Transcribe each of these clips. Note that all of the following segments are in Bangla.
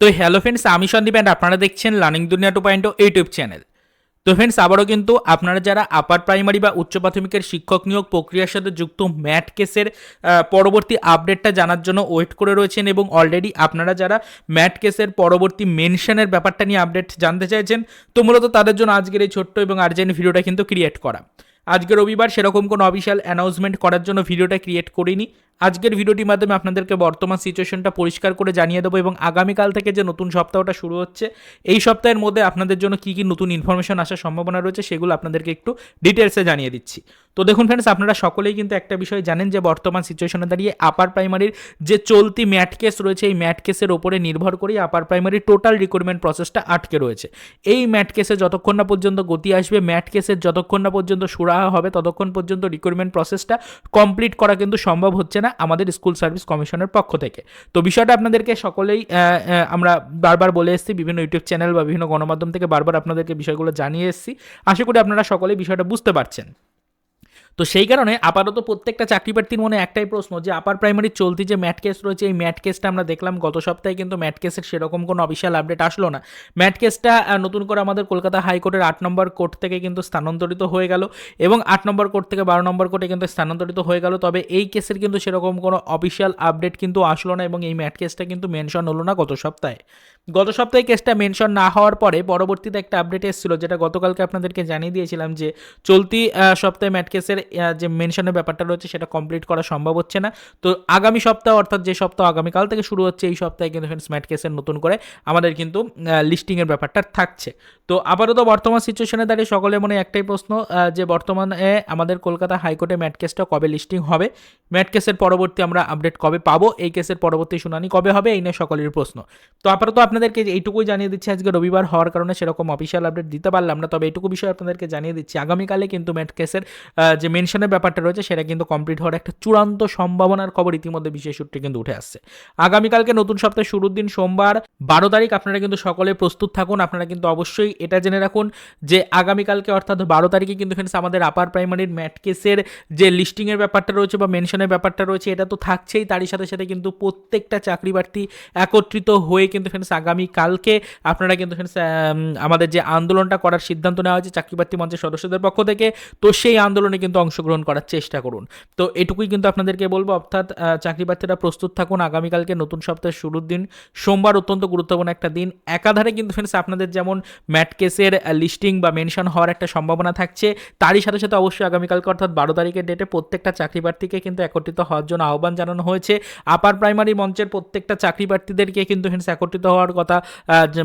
তো হ্যালো ফ্রেন্ডস আমি সন্দীপ অ্যান্ড আপনারা দেখছেন learning Duniya two point YouTube channel তো ফ্রেন্ডস আবারও কিন্তু আপনারা যারা আপার প্রাইমারি বা উচ্চ প্রাথমিকের শিক্ষক নিয়োগ প্রক্রিয়ার সাথে যুক্ত ম্যাট কেসের পরবর্তী আপডেটটা জানার জন্য ওয়েট করে রয়েছেন এবং অলরেডি আপনারা যারা ম্যাট কেসের পরবর্তী মেনশনের ব্যাপারটা নিয়ে আপডেট জানতে চাইছেন, তো মূলত তাদের জন্য আজকের এই ছোট্ট এবং আর্জেন্ট ভিডিওটা কিন্তু ক্রিয়েট করা। আজকে রবিবার সেরকম কোনো অফিসিয়াল অ্যানাউন্সমেন্ট করার জন্য ভিডিওটা ক্রিয়েট করিনি। আজকের ভিডিওটির মাধ্যমে আপনাদেরকে বর্তমান সিচুয়েশনটা পরিষ্কার করে জানিয়ে দেবো এবং আগামীকাল থেকে যে নতুন সপ্তাহটা শুরু হচ্ছে, এই সপ্তাহের মধ্যে আপনাদের জন্য কী কী নতুন ইনফরমেশন আসার সম্ভাবনা রয়েছে সেগুলো আপনাদেরকে একটু ডিটেলসে জানিয়ে দিচ্ছি। তো দেখুন ফ্রেন্ডস আপনারা সকলেই কিন্তু একটা বিষয় জানেন যে বর্তমান সিচুয়েশনে দাঁড়িয়ে আপার প্রাইমারির যে চলতি ম্যাট কেস রয়েছে, এই ম্যাট কেসের ওপরে নির্ভর করেই আপার প্রাইমারির টোটাল রিক্রুটমেন্ট প্রসেসটা আটকে রয়েছে। এই ম্যাট কেসে যতক্ষণ না পর্যন্ত গতি আসবে ম্যাট কেসের যতক্ষণ না পর্যন্ত সুরাহা হবে, ততক্ষণ পর্যন্ত রিক্রুটমেন্ট প্রসেসটা কমপ্লিট করা কিন্তু সম্ভব হচ্ছে না আমাদের স্কুল সার্ভিস কমিশনের পক্ষ থেকে। তো বিষয়টা আপনাদেরকে সকলেই আমরা বারবার বলে এসেছি, বিভিন্ন ইউটিউব চ্যানেল বা বিভিন্ন গণমাধ্যম থেকে বারবার আপনাদেরকে বিষয়গুলো জানিয়ে এসেছি। আশা করি আপনারা সকলেই বিষয়টা বুঝতে পারছেন। তো সেই কারণে আপাতত প্রত্যেকটা চাকরি প্রার্থীর মনে একটাই প্রশ্ন যে আপার প্রাইমারি চলতি যে ম্যাট কেস রয়েছে, এই ম্যাট কেসটা আমরা দেখলাম গত সপ্তাহে কিন্তু ম্যাট কেসের সেরকম কোনো অফিসিয়াল আপডেট আসলো না। ম্যাট কেসটা নতুন করে আমাদের কলকাতা হাইকোর্টের আট নম্বর কোর্ট থেকে কিন্তু স্থানান্তরিত হয়ে গেল এবং আট নম্বর কোর্ট থেকে বারো নম্বর কোর্টে কিন্তু স্থানান্তরিত হয়ে গেল। তবে এই কেসের কিন্তু সেরকম কোনো অফিসিয়াল আপডেট কিন্তু আসলো না এবং এই ম্যাট কেসটা কিন্তু মেনশন হলো না গত সপ্তাহে। গত সপ্তাহে কেসটা মেনশন না হওয়ার পরে পরবর্তীতে একটা আপডেট এসেছিল, যেটা গতকালকে আপনাদেরকে জানিয়ে দিয়েছিলাম যে চলতি সপ্তাহে ম্যাট কেসের যে মেনশনের ব্যাপারটা রয়েছে সেটা কমপ্লিট করা সম্ভব হচ্ছে না। তো আগামী সপ্তাহ, অর্থাৎ যে সপ্তাহ আগামীকাল থেকে শুরু হচ্ছে, এই সপ্তাহে কিন্তু ফ্রেন্ডস ম্যাট কেসের নতুন করে আমাদের কিন্তু লিস্টিংয়ের ব্যাপারটা থাকছে। তো আপাতত বর্তমান সিচুয়েশনে দাঁড়িয়ে সকলের মনে একটাই প্রশ্ন যে বর্তমানে আমাদের কলকাতা হাইকোর্টে ম্যাট কেসটা কবে লিস্টিং হবে? ম্যাট কেসের পরবর্তী আমরা আপডেট কবে পাবো? এই কেসের পরবর্তী শুনানি কবে হবে? এই নিয়ে সকলের প্রশ্ন। তো আপাতত আপনাদেরকে এইটুকুই জানিয়ে দিচ্ছি আজকে রবিবার হওয়ার কারণে সেরকম অফিসিয়াল আপডেট দিতে পারলাম না, তবে এইটুকু বিষয়ে আপনাদেরকে জানিয়ে দিচ্ছি। আগামীকালে কিন্তু ম্যাট কেসের যে মেনশনের ব্যাপারটা রয়েছে, সেটা কিন্তু কমপ্লিট হওয়ার একটা চূড়ান্ত সম্ভাবনার খবর ইতিমধ্যে বিশেষ সূত্রে কিন্তু উঠে আসছে। আগামীকালকে নতুন সপ্তাহের শুরুর দিন সোমবার, বারো তারিখ, আপনারা কিন্তু সকলে প্রস্তুত থাকুন। আপনারা কিন্তু অবশ্যই এটা জেনে রাখুন যে আগামীকালকে অর্থাৎ বারো তারিখে কিন্তু ফ্রেন্ডস আমাদের আপার প্রাইমারির ম্যাট কেসের যে লিস্টিংয়ের ব্যাপারটা রয়েছে বা মেনশনের ব্যাপারটা রয়েছে, এটা তো থাকছেই। তারই সাথে সাথে কিন্তু প্রত্যেকটা চাকরি প্রার্থী একত্রিত হয়ে কিন্তু ফ্রেন্ডস আগামীকালকে আপনারা কিন্তু ফ্রেন্ডস আমাদের যে আন্দোলনটা করার সিদ্ধান্ত নেওয়া হয়েছে চাকরি প্রার্থী মঞ্চের সদস্যদের পক্ষ থেকে, তো সেই আন্দোলনে কিন্তু অংশগ্রহণ করার চেষ্টা করুন। তো এটুকুই কিন্তু আপনাদেরকে বলব। অর্থাৎ চাকরি প্রার্থীরা প্রস্তুত থাকুন। আগামীকালকে নতুন সপ্তাহের শুরুর দিন। সোমবার অত্যন্ত গুরুত্বপূর্ণ একটা দিন। একাধারে কিন্তু ফ্রেন্ডস আপনাদের যেমন ম্যাট কেসের লিস্টিং বা মেনশন হওয়ার একটা সম্ভাবনা থাকছে, তারই সাথে সাথে অবশ্যই আগামীকালকে, অর্থাৎ বারো তারিখের ডেটে প্রত্যেকটা চাকরি প্রার্থীকে কিন্তু একত্রিত হওয়ার জন্য আহ্বান জানানো হয়েছে। আপার প্রাইমারি মঞ্চের প্রত্যেকটা চাকরি প্রার্থীদেরকে কিন্তু ফ্রেন্ডস একত্রিত হওয়ার কথা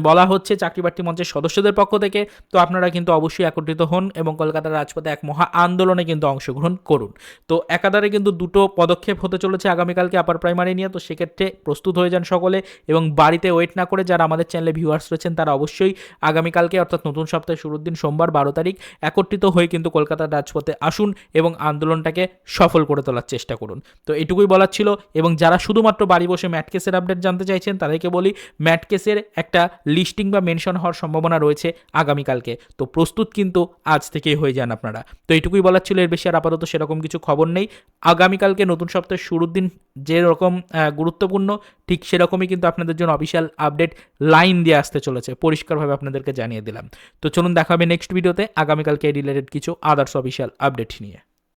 বলা হচ্ছে চাকরি প্রার্থী মঞ্চের সদস্যদের পক্ষ থেকে। তো আপনারা কিন্তু অবশ্যই একত্রিত হন এবং কলকাতার রাজপথে এক মহা আন্দোলনে কিন্তু অংশগ্রহণ করুন। তো একাধারে কিন্তু দুটো পদক্ষেপ হতে চলেছে আগামীকালকে আপার প্রাইমারি নিয়ে। তো সেক্ষেত্রে প্রস্তুত হয়ে যান সকলে এবং বাড়িতে ওয়েট না করে যারা আমাদের চ্যানেলে ভিউয়ার্স রয়েছেন তারা অবশ্যই আগামীকালকে অর্থাৎ নতুন সপ্তাহের শুরুর দিন সোমবার বারো তারিখ একত্রিত হয়ে কিন্তু কলকাতার রাজপথে আসুন এবং আন্দোলনটাকে সফল করে তোলার চেষ্টা করুন। তো এটুকুই বলার ছিল এবং যারা শুধুমাত্র বাড়ি বসে ম্যাট কেসের আপডেট জানতে চাইছেন তাদেরকে বলি ম্যাট কেসের একটা লিস্টিং বা মেনশন হওয়ার সম্ভাবনা রয়েছে আগামীকালকে। তো প্রস্তুত কিন্তু আজ থেকেই হয়ে যান আপনারা। তো এটুকুই বলার ছিল, এর আর আপাতত সেরকম কিছু খবর নেই। আগামীকালকে নতুন সপ্তাহের শুরুর দিন যেরকম গুরুত্বপূর্ণ, ঠিক সেরকমই কিন্তু আপনাদের জন্য অফিসিয়াল আপডেট লাইন দিয়ে আসতে চলেছে। পরিষ্কারভাবে আপনাদেরকে জানিয়ে দিলাম। তো চলুন দেখা হবে নেক্সট ভিডিওতে আগামীকালকে রিলেটেড কিছু আদার্স অফিসিয়াল আপডেট নিয়ে।